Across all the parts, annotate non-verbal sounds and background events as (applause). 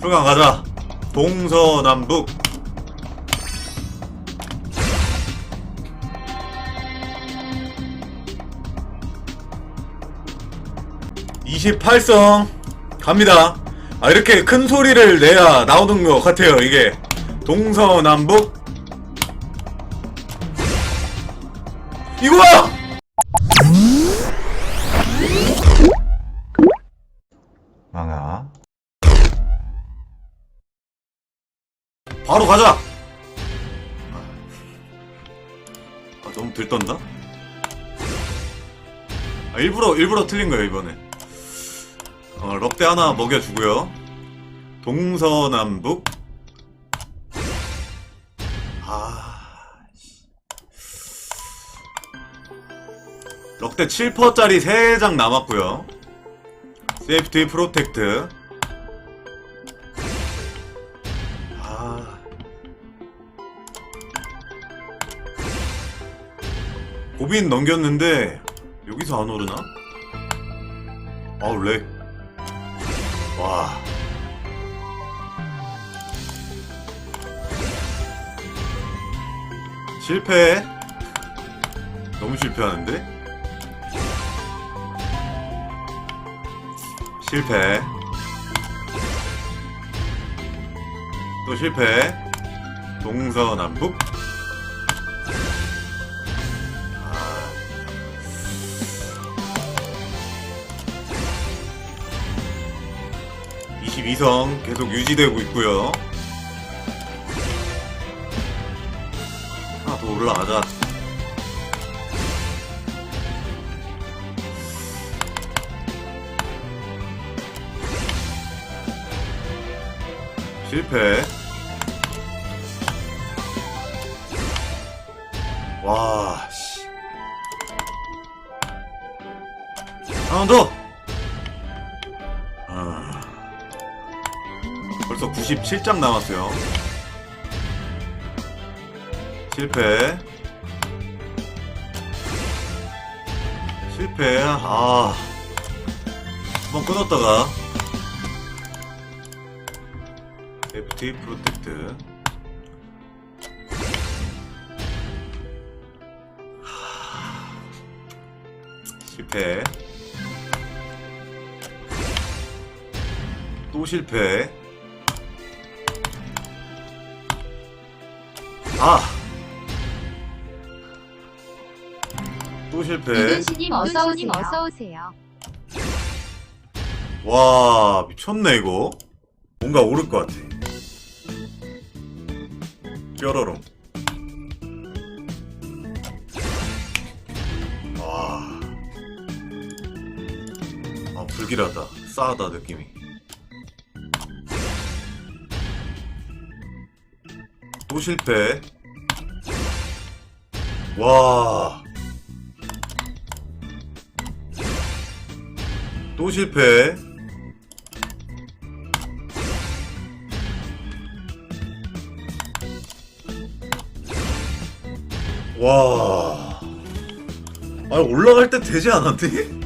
풀강 가자. 동서남북. (28성) 갑니다 아 이렇게 큰 소리를 내야 나오는 것 같아요 이게 동서남북 바로 가자. 아 너무 들떤다? 아, 일부러 일부러 틀린 거예요 이번에. 어, 럭대 하나 먹여주고요. 동서남북. 아 씨. 럭대 7%짜리 3장 남았고요. 세이프티 프로텍트 고빈 넘겼는데 여기서 안 오르나? 아우 렉 와. 실패. 너무 실패하는데? 실패. 또 실패. 동서남북. 아. 22성 계속 유지되고 있고요. 하나 더 올라가자. 실패. 와, 씨. 하나 더! 27장 남았어요. 실패. 실패. 아. 한번 끊었다가. FT 프로텍트. 실패. 또 실패. 아! 또 실패. 이근수님 어서오님 어서오세요. 와, 미쳤네, 이거. 뭔가 오를 것 같아. 뾰로롱. 와. 아, 불길하다. 싸하다, 느낌이. 또 실패. 와. 또 실패. 와. 아 올라갈 때 되지 않았니?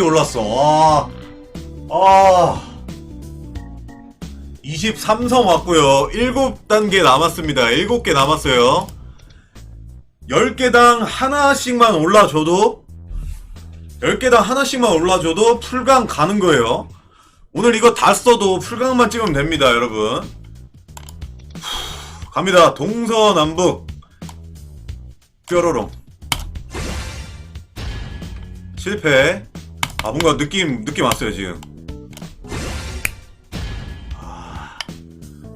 와 이제 올랐어. 와. 아. 23성 왔고요. 7단계 남았습니다. 7개 남았어요. 10개당 하나씩만 올라줘도 10개당 하나씩만 올라줘도 풀강 가는 거예요. 오늘 이거 다 써도 풀강만 찍으면 됩니다 여러분. 후, 갑니다. 동서남북. 뾰로롱. 실패. 아 뭔가 느낌 느낌 왔어요 지금. 아,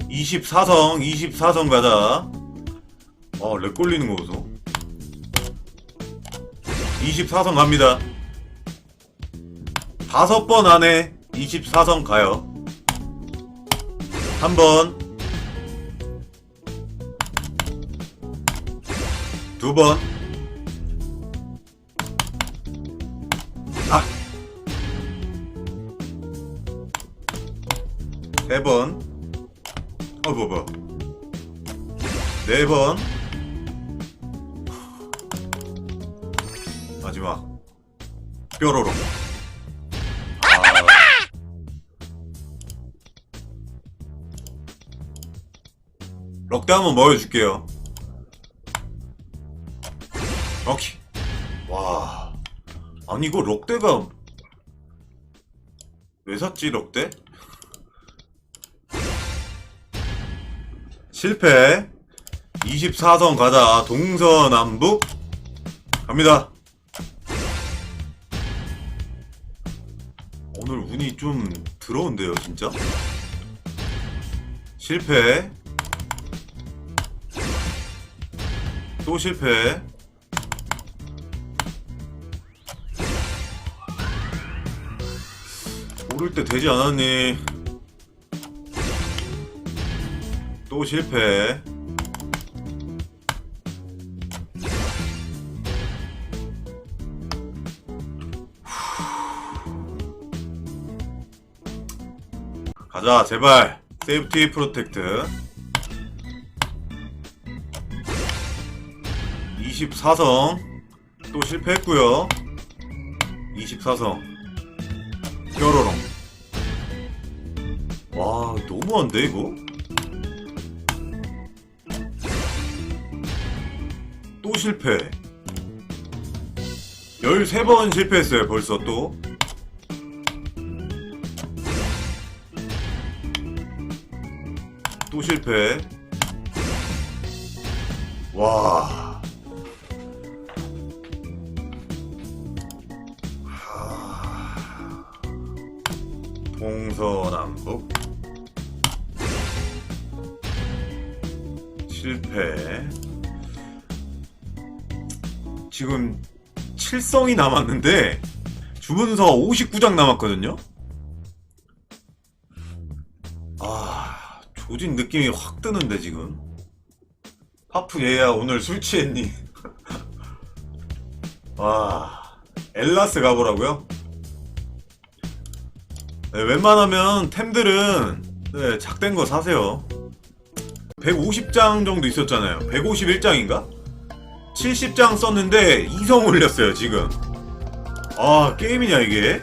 24성 24성 가자. 어렉 걸리는 거 보소. 24성 갑니다. 다섯 번 안에 24성 가요. 한 번. 두 번. 세 번. 어, 뭐, 뭐. 네 번. 마지막. 뾰로로. 아. 럭대 한번 먹여줄게요. 오케이. 와. 아니, 이거 럭대가. 왜 샀지, 럭대? 실패. 24선 가자. 동서남북. 갑니다. 오늘 운이 좀 들어온대요, 진짜. 실패. 또 실패. 오를 때 되지 않았니? 또 실패. 가자, 제발. 세이프티 프로텍트. 24성. 또 실패했고요 24성. 뾰로롱. 와, 너무한데, 이거? 실패. 13번 실패했어요, 벌써 또. 또 실패. 와. 하... 동서남북 실패. 지금 7성이 남았는데 주문서 59장 남았거든요. 아, 조진 느낌이 확 드는데 지금. 파프 얘야 오늘 술 취했니? (laughs) 와, 엘라스 가보라고요? 네, 웬만하면 템들은 네, 작된 거 사세요. 150장 정도 있었잖아요. 151장인가? 70장 썼는데 2성 올렸어요, 지금. 아, 게임이냐, 이게?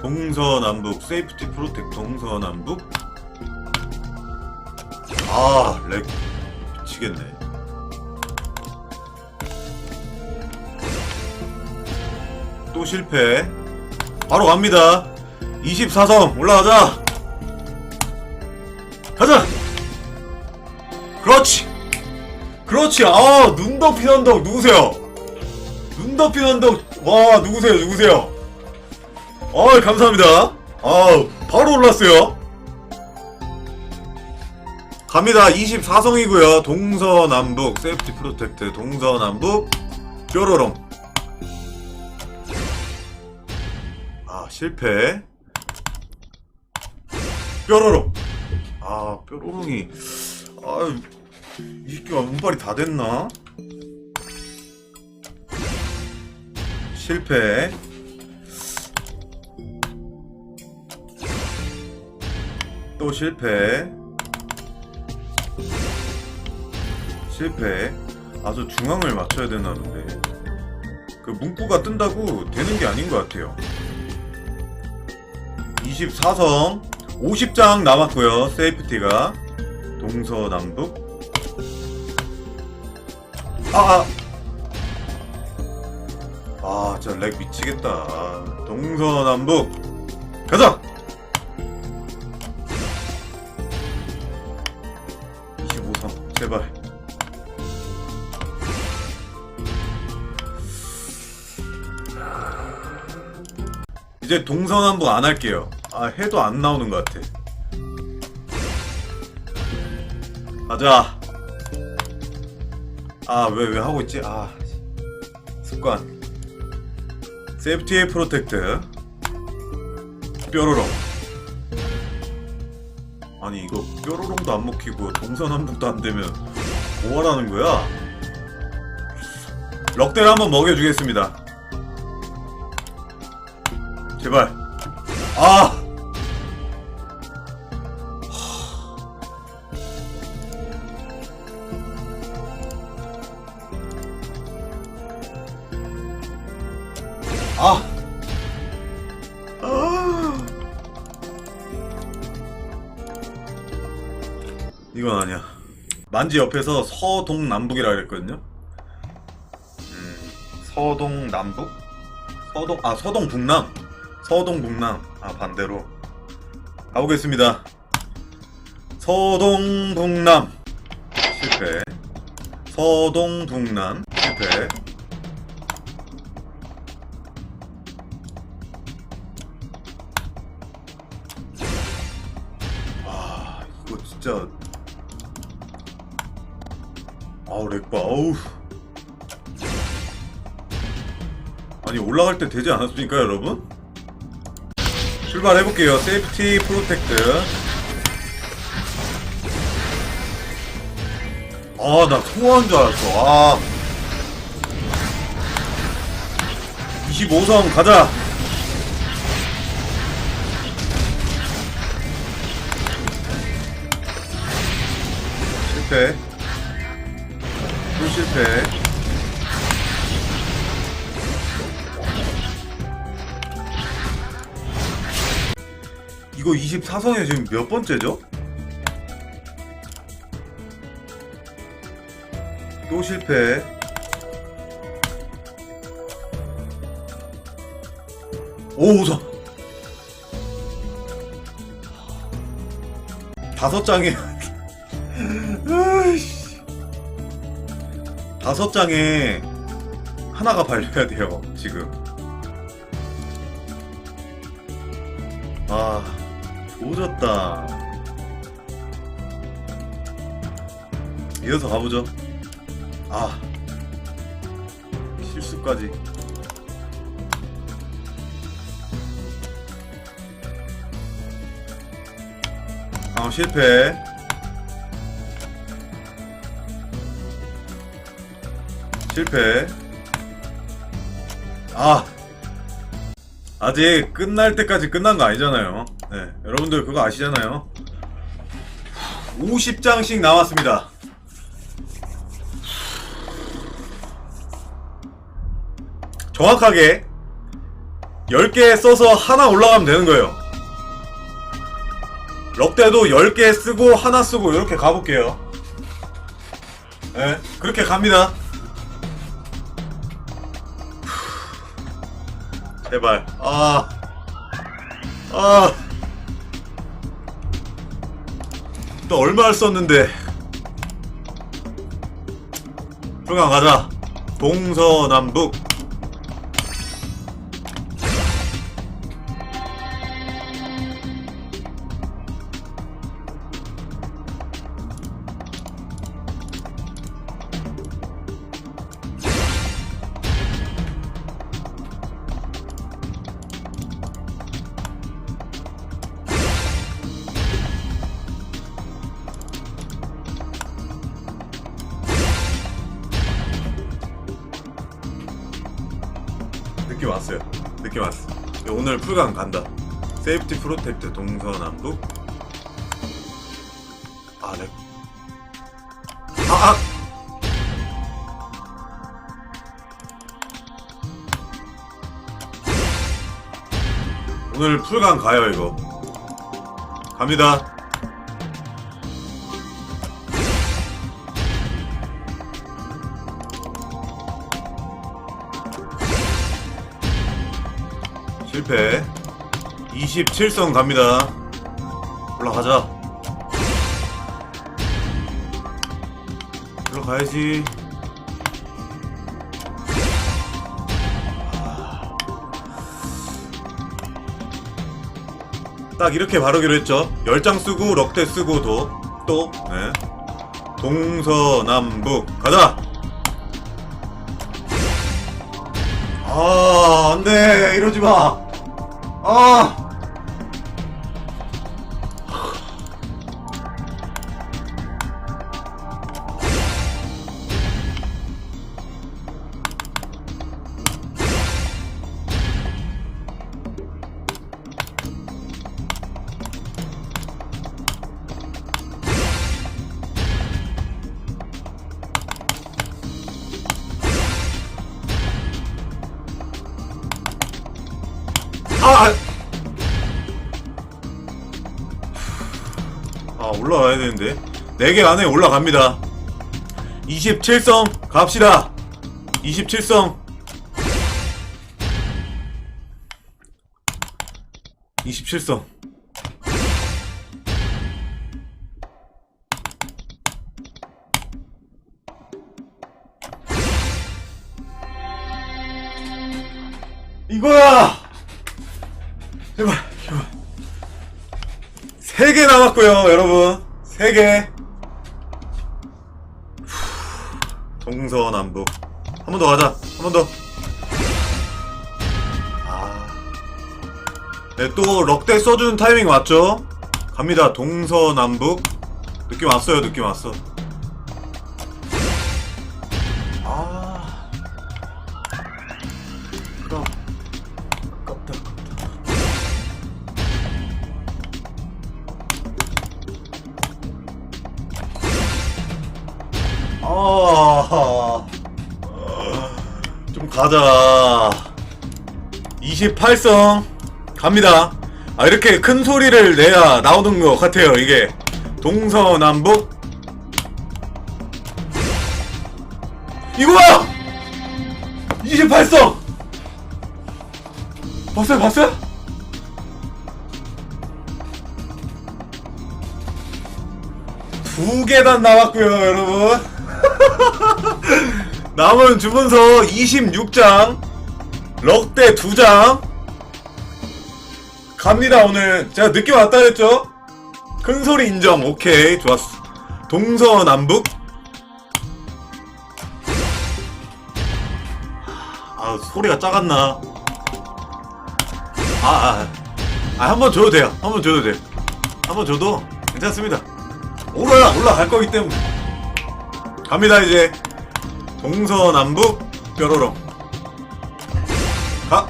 동서남북, 세이프티 프로텍 동서남북? 아, 렉. 미치겠네. 또 실패. 바로 갑니다. 24성 올라가자. 가자. 그렇지. 아, 눈 덮인 언덕 누구세요? 눈 덮인 언덕. 와, 누구세요? 누구세요? 아, 감사합니다. 아, 바로 올랐어요. 갑니다. 24성이고요. 동서남북 세이프티 프로텍트 동서남북 뾰로롱. 아, 실패. 뾰로롱. 아, 뾰로롱이 아, 이 새끼가 운빨이 다 됐나? 실패. 또 실패. 실패. 아주 중앙을 맞춰야 되나 본데. 그 문구가 뜬다고 되는 게 아닌 것 같아요. 24성 50장 남았고요. 세이프티가 동서남북. 아, 아. 아, 진짜 렉 미치겠다. 아, 동서남북. 가자! 25성, 제발. 이제 동서남북 안 할게요. 아, 해도 안 나오는 것 같아. 가자. 아, 왜, 왜 하고 있지? 아, 습관. 세이프티의 프로텍트. 뾰로롱. 아니, 이거 뾰로롱도 안 먹히고 동서남북도 안 되면 뭐 하라는 거야? 럭대를 한번 먹여주겠습니다. 제발. 아! 아! 만지 옆에서 서동남북이라 그랬거든요. 음, 서동남북? 서동 아 서동북남. 서동북남. 아 반대로. 가보겠습니다. 서동북남 실패. 서동북남 실패. 렉바 어우. 아니 올라갈 때 되지 않았습니까 여러분? 출발해볼게요. 세이프티 프로텍트 아나 통화한 줄 알았어. 아. 25성 가자. 실패. 또 실패. 이거 24성에 지금 몇 번째죠? 또 실패. 오 우선. 다섯 아 다섯 장에 하나가 발려야 돼요 지금. 아 조졌다. 이어서 가보죠. 아 실수까지. 아 실패 실패. 아. 아직 끝날 때까지 끝난 거 아니잖아요. 네 여러분들 그거 아시잖아요. 50장씩 남았습니다. 정확하게 10개 써서 하나 올라가면 되는 거예요. 럭대도 10개 쓰고 하나 쓰고 이렇게 가볼게요. 네 그렇게 갑니다 제발. 아. 아. 또 얼마 를 썼는데. 불강 가자. 동서남북 느낌 왔어. 오늘 풀강 간다. 세이프티 프로텍트 동서남북. 아네. 아, 아. 오늘 풀강 가요 이거. 갑니다 실패. 27성 갑니다. 올라가자. 올라가야지. 딱 이렇게 바르기로 했죠. 10장 쓰고 럭대 쓰고 도또 네. 동서남북. 가자! 아, 안 돼. 이러지 마. 아. 4개 안에 올라갑니다 27성 갑시다 27성 27성 이거야! 제발, 제발. 세개 남았고요, 여러분. 세 개. 번 더 가자. 한 번 더. 아. 네, 또 럭대 써주는 타이밍 맞죠? 갑니다. 동서남북. 느낌 왔어요, 느낌 왔어. 가자. 28성 갑니다. 아 이렇게 큰 소리를 내야 나오는 것 같아요. 이게 동서남북 이거야! 28성! 봤어요, 봤어요? 두 계단 나왔고요, 여러분. (laughs) 남은 주문서 26장, 럭대 2장. 갑니다, 오늘. 제가 늦게 왔다 그랬죠? 큰 소리 인정. 오케이, 좋았어. 동서남북. 아, 소리가 작았나? 아, 아, 아, 한번 줘도 돼요. 한번 줘도 돼요. 한번 줘도 괜찮습니다. 올라야, 올라갈 거기 때문에. 갑니다, 이제. 동서남북, 뾰로롱. 가!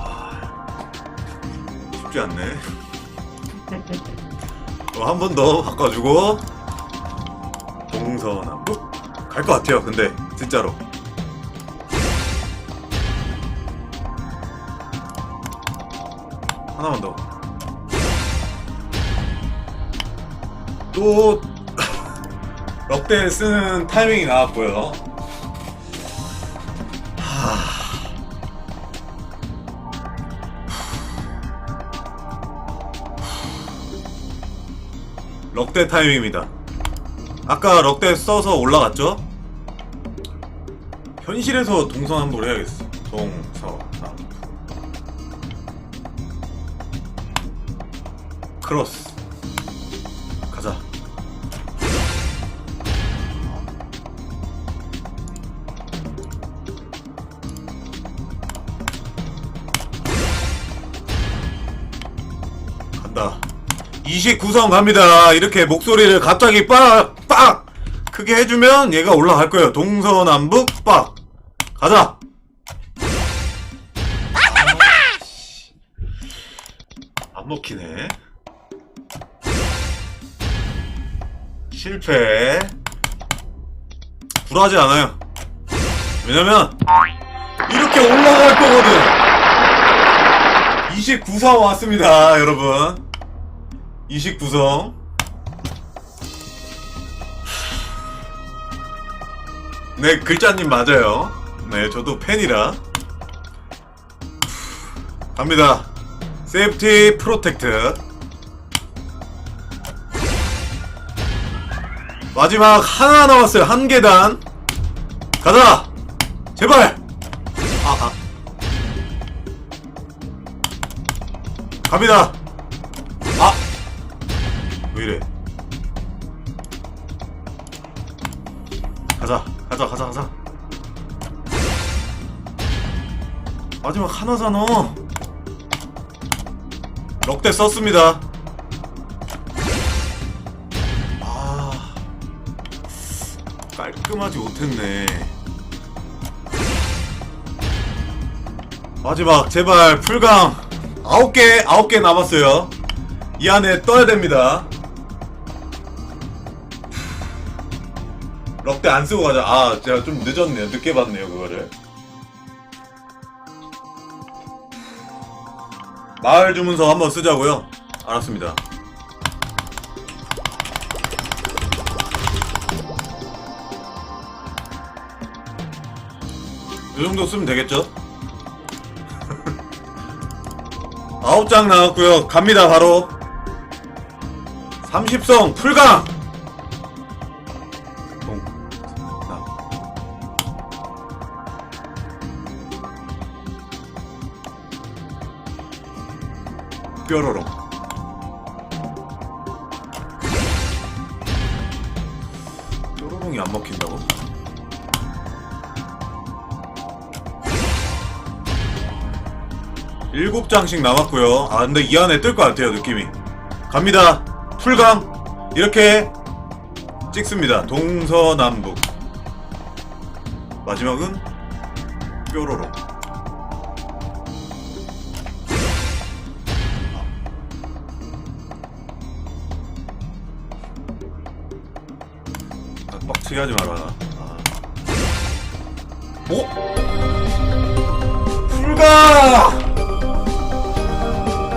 아, 쉽지 않네. 어, 한번 더 바꿔주고. 동서남북. 갈 것 같아요, 근데. 진짜로. 하나만 더. 또 럭대 쓰는 타이밍이 나왔고요. 하... 럭대 타이밍입니다. 아까 럭대 써서 올라갔죠? 현실에서 동서남북을 해야겠어. 동서남북. 크로스. 29성 갑니다. 이렇게 목소리를 갑자기 빡! 빡! 크게 해주면 얘가 올라갈 거예요. 동서남북 빡! 가자! 아이씨. 안 먹히네. 실패. 불하지 않아요. 왜냐면, 이렇게 올라갈 거거든. 29성 왔습니다, 여러분. 29성. 네, 글자님 맞아요. 네, 저도 팬이라. 갑니다. 세이프티 프로텍트. 마지막 하나 남았어요. 한 계단. 가자! 제발! 아, 아. 갑니다! 가자, 가자, 가자, 가자. 마지막 하나잖아. 럭대 썼습니다. 아, 깔끔하지 못했네. 마지막 제발 풀강 아홉 개 아홉 개 남았어요. 이 안에 떠야 됩니다. 때 안 쓰고 가자. 아, 제가 좀 늦었네요. 늦게 봤네요, 그거를. 마을 주문서 한번 쓰자고요? 알았습니다. 이 정도 쓰면 되겠죠? (laughs) 아홉 장 나왔고요. 갑니다, 바로. 30성 풀강! 뾰로롱 뾰로롱이 안 먹힌다고? 일곱 장씩 남았고요. 아 근데 이 안에 뜰 것 같아요 느낌이. 갑니다. 풀강 이렇게 찍습니다. 동서남북. 마지막은 뾰로롱. 빡치게 하지 마라. 아. 오? 불가!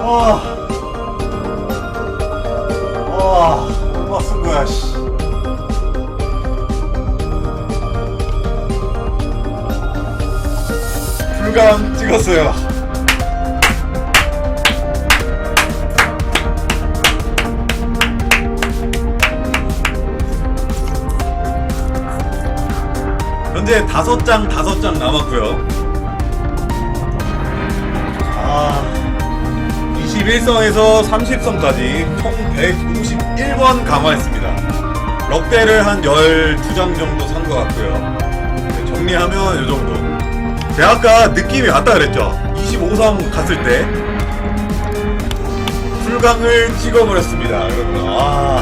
아. 아, 얼마 쓴 거야, 씨. 불감 찍었어요. 현재 다섯 장 다섯 장 남았고요. 아, 21성에서 30성까지 총 151번 강화했습니다. 럭대를 한 12장 정도 산 것 같고요. 네, 정리하면 이 정도. 제가 아까 느낌이 왔다 그랬죠? 25성 갔을 때 풀강을 찍어버렸습니다. 여러분. 아,